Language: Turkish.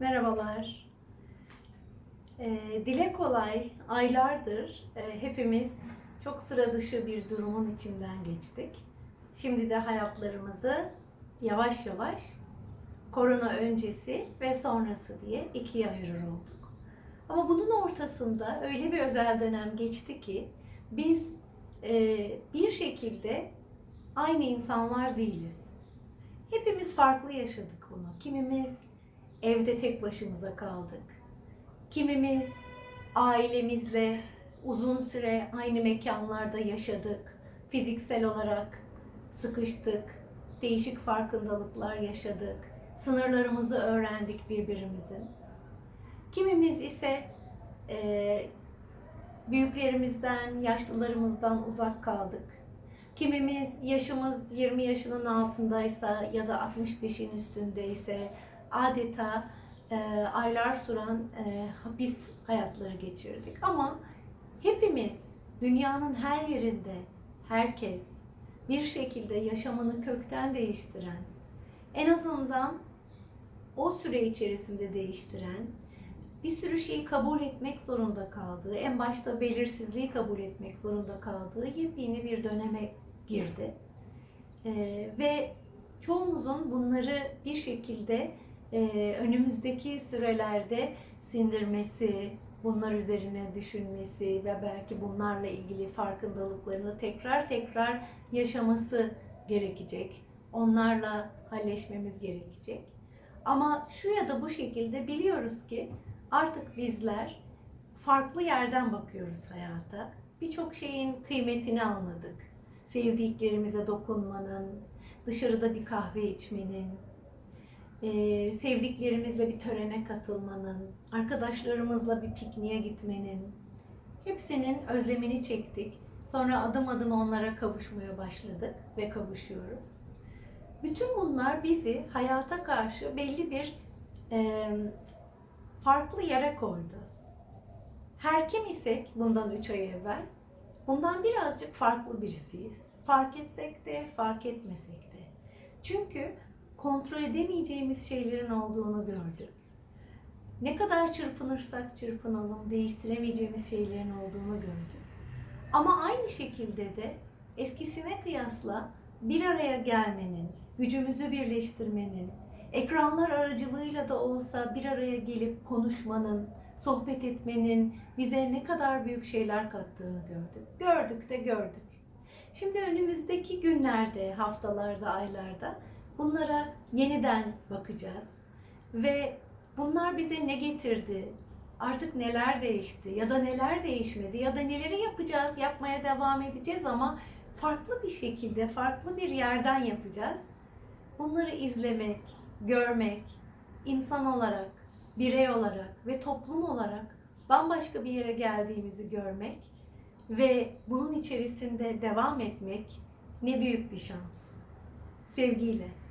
Merhabalar. Ee, dile kolay aylardır e, hepimiz çok sıra dışı bir durumun içinden geçtik. Şimdi de hayatlarımızı yavaş yavaş korona öncesi ve sonrası diye ikiye ayırır olduk. Ama bunun ortasında öyle bir özel dönem geçti ki biz e, bir şekilde aynı insanlar değiliz. Hepimiz farklı yaşadık bunu. Kimimiz evde tek başımıza kaldık. Kimimiz ailemizle uzun süre aynı mekanlarda yaşadık. Fiziksel olarak sıkıştık. Değişik farkındalıklar yaşadık. Sınırlarımızı öğrendik birbirimizin. Kimimiz ise e, büyüklerimizden, yaşlılarımızdan uzak kaldık. Kimimiz yaşımız 20 yaşının altındaysa ya da 65'in üstündeyse adeta e, aylar süren e, hapis hayatları geçirdik. Ama hepimiz dünyanın her yerinde herkes bir şekilde yaşamını kökten değiştiren, en azından o süre içerisinde değiştiren, bir sürü şeyi kabul etmek zorunda kaldığı, en başta belirsizliği kabul etmek zorunda kaldığı yepyeni bir döneme girdi. Ee, ve çoğumuzun bunları bir şekilde e, önümüzdeki sürelerde sindirmesi, bunlar üzerine düşünmesi ve belki bunlarla ilgili farkındalıklarını tekrar tekrar yaşaması gerekecek. Onlarla halleşmemiz gerekecek. Ama şu ya da bu şekilde biliyoruz ki artık bizler farklı yerden bakıyoruz hayata. Birçok şeyin kıymetini anladık. Sevdiklerimize dokunmanın, dışarıda bir kahve içmenin, sevdiklerimizle bir törene katılmanın, arkadaşlarımızla bir pikniğe gitmenin, hepsinin özlemini çektik. Sonra adım adım onlara kavuşmaya başladık ve kavuşuyoruz. Bütün bunlar bizi hayata karşı belli bir e, farklı yere koydu. Her kim isek bundan üç ay evvel, bundan birazcık farklı birisiyiz. Fark etsek de, fark etmesek de. Çünkü kontrol edemeyeceğimiz şeylerin olduğunu gördük. Ne kadar çırpınırsak çırpınalım, değiştiremeyeceğimiz şeylerin olduğunu gördük. Ama aynı şekilde de eskisine kıyasla bir araya gelmenin, gücümüzü birleştirmenin, ekranlar aracılığıyla da olsa bir araya gelip konuşmanın, sohbet etmenin bize ne kadar büyük şeyler kattığını gördük. Gördük de gördük. Şimdi önümüzdeki günlerde, haftalarda, aylarda bunlara yeniden bakacağız. Ve bunlar bize ne getirdi? Artık neler değişti ya da neler değişmedi ya da neleri yapacağız, yapmaya devam edeceğiz ama farklı bir şekilde, farklı bir yerden yapacağız. Bunları izlemek, görmek, insan olarak, birey olarak ve toplum olarak bambaşka bir yere geldiğimizi görmek ve bunun içerisinde devam etmek ne büyük bir şans. Sevgiyle.